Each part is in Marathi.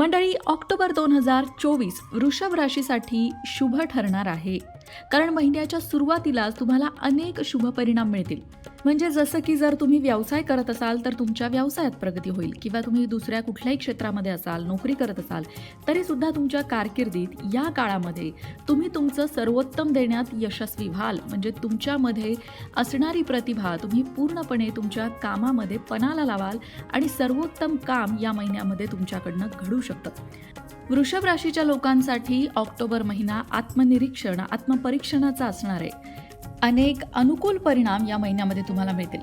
मंडळी ऑक्टोबर दोन हजार चोवीस वृषभ राशीसाठी शुभ ठरणार आहे. कारण महिन्याच्या सुरुवातीलाच तुम्हाला अनेक शुभ परिणाम मिळतील. म्हणजे जसं की जर तुम्ही व्यवसाय करत असाल तर तुमच्या व्यवसायात प्रगती होईल. किंवा तुम्ही दुसऱ्या कुठल्याही क्षेत्रामध्ये असाल नोकरी करत असाल तरी सुद्धा तुमच्या कारकिर्दीत या काळामध्ये तुम्ही तुमचं सर्वोत्तम देण्यात यशस्वी व्हाल. म्हणजे तुमच्यामध्ये असणारी प्रतिभा तुम्ही पूर्णपणे तुमच्या कामामध्ये पणाला लावाल आणि सर्वोत्तम काम या महिन्यामध्ये तुमच्याकडनं घडू शकतं. वृषभ राशीच्या लोकांसाठी ऑक्टोबर महिना आत्मनिरीक्षण आत्मपरीक्षणाचा असणार आहे. अनेक अनुकूल परिणाम या महिन्यामध्ये तुम्हाला मिळतील.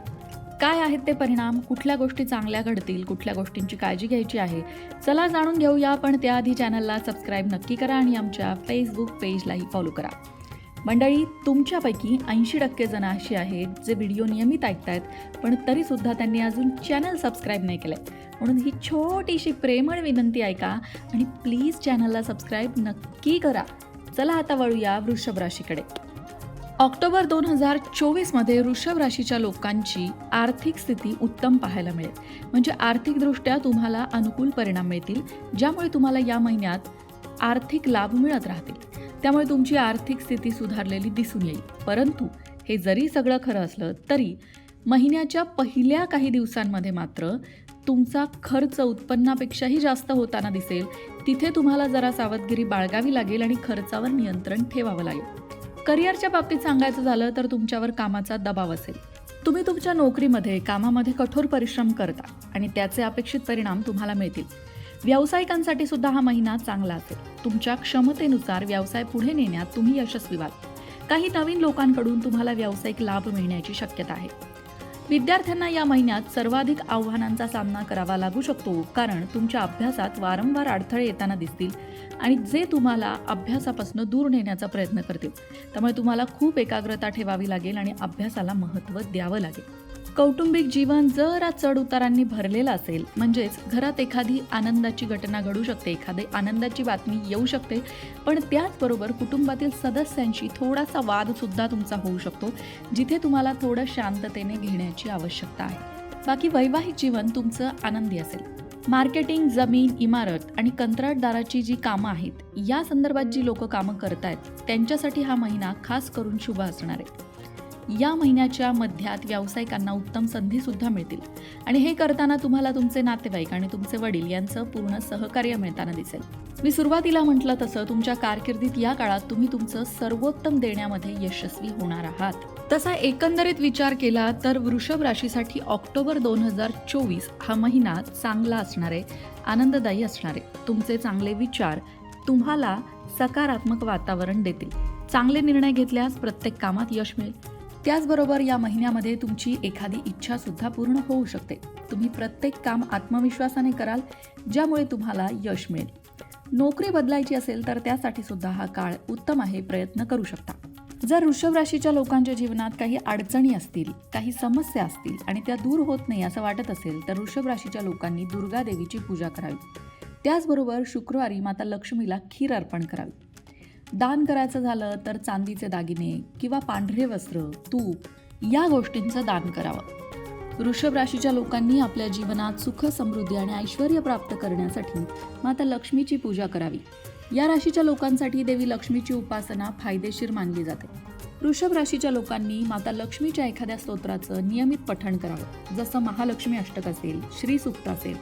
काय आहेत ते परिणाम? कुठल्या गोष्टी चांगल्या घडतील? कुठल्या गोष्टींची काळजी घ्यायची आहे? चला जाणून घेऊया पण त्याआधी चॅनलला सबस्क्राईब नक्की करा आणि आमच्या फेसबुक पेजलाही फॉलो करा. मंडळी तुमच्यापैकी ऐंशी टक्के जण अशी आहेत जे व्हिडिओ नियमित ऐकतायत पण तरीसुद्धा त्यांनी अजून चॅनल सबस्क्राईब नाही केलं म्हणून ही छोटीशी प्रेमळ विनंती ऐका आणि प्लीज चॅनलला सबस्क्राईब नक्की करा. चला आता वळूया वृषभ राशीकडे. ऑक्टोबर दोन हजार चोवीसमध्ये वृषभ राशीच्या लोकांची आर्थिक स्थिती उत्तम पाहायला मिळेल. म्हणजे आर्थिकदृष्ट्या तुम्हाला अनुकूल परिणाम मिळतील ज्यामुळे तुम्हाला या महिन्यात आर्थिक लाभ मिळत राहतील. त्यामुळे तुमची आर्थिक स्थिती सुधारलेली दिसून येईल. परंतु हे जरी सगळं खरं असलं तरी महिन्याच्या पहिल्या काही दिवसांमध्ये मात्र तुमचा खर्च उत्पन्नापेक्षाही जास्त होताना दिसेल. तिथे तुम्हाला जरा सावधगिरी बाळगावी लागेल आणि खर्चावर नियंत्रण ठेवावं लागेल. करिअरच्या बाबतीत सांगायचं झालं तर तुमच्यावर कामाचा दबाव असेल. तुम्ही तुमच्या नोकरीमध्ये कामामध्ये कठोर परिश्रम करता आणि त्याचे अपेक्षित परिणाम तुम्हाला मिळतील. व्यावसायिकांसाठी सुद्धा हा महिना चांगला असेल. तुमच्या क्षमतेनुसार व्यवसाय पुढे नेण्यात तुम्ही यशस्वी व्हाल. काही नवीन लोकांकडून तुम्हाला व्यावसायिक लाभ मिळण्याची शक्यता आहे. विद्यार्थ्यांना या महिन्यात सर्वाधिक आव्हानांचा सामना करावा लागू शकतो कारण तुमच्या अभ्यासात वारंवार अडथळे येताना दिसतील आणि जे तुम्हाला अभ्यासापासून दूर नेण्याचा प्रयत्न करतील त्यामुळे तुम्हाला खूप एकाग्रता ठेवावी लागेल आणि अभ्यासाला महत्त्व द्यावं लागेल. कौटुंबिक जीवन जरा चढ उतारांनी भरलेलं असेल. म्हणजेच घरात एखादी आनंदाची घटना घडू शकते एखादी आनंदाची बातमी येऊ शकते पण त्याचबरोबर कुटुंबातील सदस्यांशी थोडासा वादसुद्धा तुमचा होऊ शकतो जिथे तुम्हाला थोडं शांततेने घेण्याची आवश्यकता आहे. बाकी वैवाहिक जीवन तुमचं आनंदी असेल. मार्केटिंग जमीन इमारत आणि कंत्राटदाराची जी कामं आहेत या संदर्भात जी लोक कामं करत आहेत त्यांच्यासाठी हा महिना खास करून शुभ असणार आहे. या महिन्याच्या मध्यात व्यावसायिकांना उत्तम संधीसुद्धा मिळतील. आणि हे करताना तुम्हाला तुमचे नातेवाईक आणि तुमचे वडील यांचं पूर्ण सहकार्य मिळताना दिसेल. मी सुरुवातीला म्हटलं तसं तुमच्या कारकिर्दीत या काळात तुम्ही तुमचं सर्वोत्तम देण्यामध्ये यशस्वी होणार आहात. तसा एकंदरीत विचार केला तर वृषभ राशीसाठी ऑक्टोबर दोन हजार चोवीस हा महिना चांगला असणार आहे आनंददायी असणार. आहे तुमचे चांगले विचार तुम्हाला सकारात्मक वातावरण देतील. चांगले निर्णय घेतल्यास प्रत्येक कामात यश मिळेल. त्याचबरोबर या महिन्यामध्ये तुमची एखादी इच्छा सुद्धा पूर्ण होऊ शकते. तुम्ही प्रत्येक काम आत्मविश्वासाने कराल ज्यामुळे तुम्हाला यश मिळेल. नोकरी बदलायची असेल तर त्यासाठी सुद्धा हा काळ उत्तम आहे प्रयत्न करू शकता. जर वृषभ राशीच्या लोकांच्या जीवनात काही अडचणी असतील काही समस्या असतील आणि त्या दूर होत नाही असं वाटत असेल तर वृषभ राशीच्या लोकांनी दुर्गा देवीची पूजा करावी. त्याचबरोबर शुक्रवारी माता लक्ष्मीला खीर अर्पण करावी. दान करायचं झालं तर चांदीचे दागिने किंवा पांढरे वस्त्र तूप या गोष्टींचं दान करावं. वृषभ राशीच्या लोकांनी आपल्या जीवनात सुख समृद्धी आणि ऐश्वर प्राप्त करण्यासाठी माता लक्ष्मीची पूजा करावी. या राशीच्या लोकांसाठी देवी लक्ष्मीची उपासना फायदेशीर मानली जाते. वृषभ राशीच्या लोकांनी माता लक्ष्मीच्या एखाद्या स्तोत्राचं नियमित पठण करावं. जसं महालक्ष्मी अष्टक असेल श्रीसुक्त असेल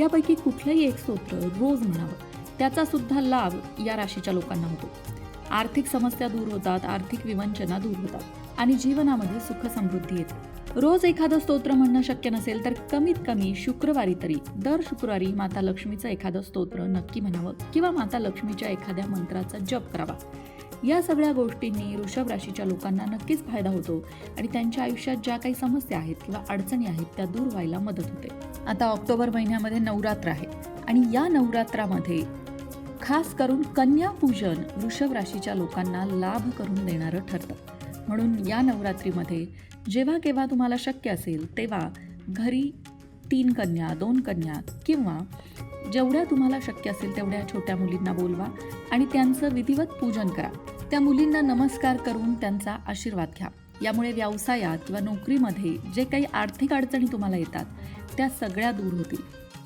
यापैकी कुठलंही एक स्तोत्र रोज म्हणावं. त्याचा सुद्धा लाभ या राशीच्या लोकांना होतो. आर्थिक समस्या दूर होतात आर्थिक विवंचना दूर होतात आणि जीवनामध्ये सुख समृद्धी येते. रोज एखादं स्तोत्र म्हणणं शक्य नसेल तर कमीत कमी शुक्रवारी तरी दर शुक्रवारी माता लक्ष्मीचं एखादं स्तोत्र नक्की म्हणावं किंवा माता लक्ष्मीच्या एखाद्या मंत्राचा जप करावा. या सगळ्या गोष्टींनी वृषभ राशीच्या लोकांना नक्कीच फायदा होतो आणि त्यांच्या आयुष्यात ज्या काही समस्या आहेत किंवा अडचणी आहेत त्या दूर व्हायला मदत होते. आता ऑक्टोबर महिन्यामध्ये नवरात्र आहे आणि या नवरात्रामध्ये खास करून कन्या पूजन वृषभ राशीच्या लोकांना लाभ करून देणारं ठरतं. म्हणून या नवरात्रीमध्ये जेव्हा केव्हा तुम्हाला शक्य असेल तेव्हा घरी तीन कन्या दोन कन्या किंवा जेवढ्या तुम्हाला शक्य असेल तेवढ्या छोट्या मुलींना बोलवा आणि त्यांचं विधिवत पूजन करा. त्या मुलींना नमस्कार करून त्यांचा आशीर्वाद घ्या. यामुळे व्यवसायात किंवा नोकरीमध्ये जे काही आर्थिक अडचणी तुम्हाला येतात त्या सगळ्या दूर होतील.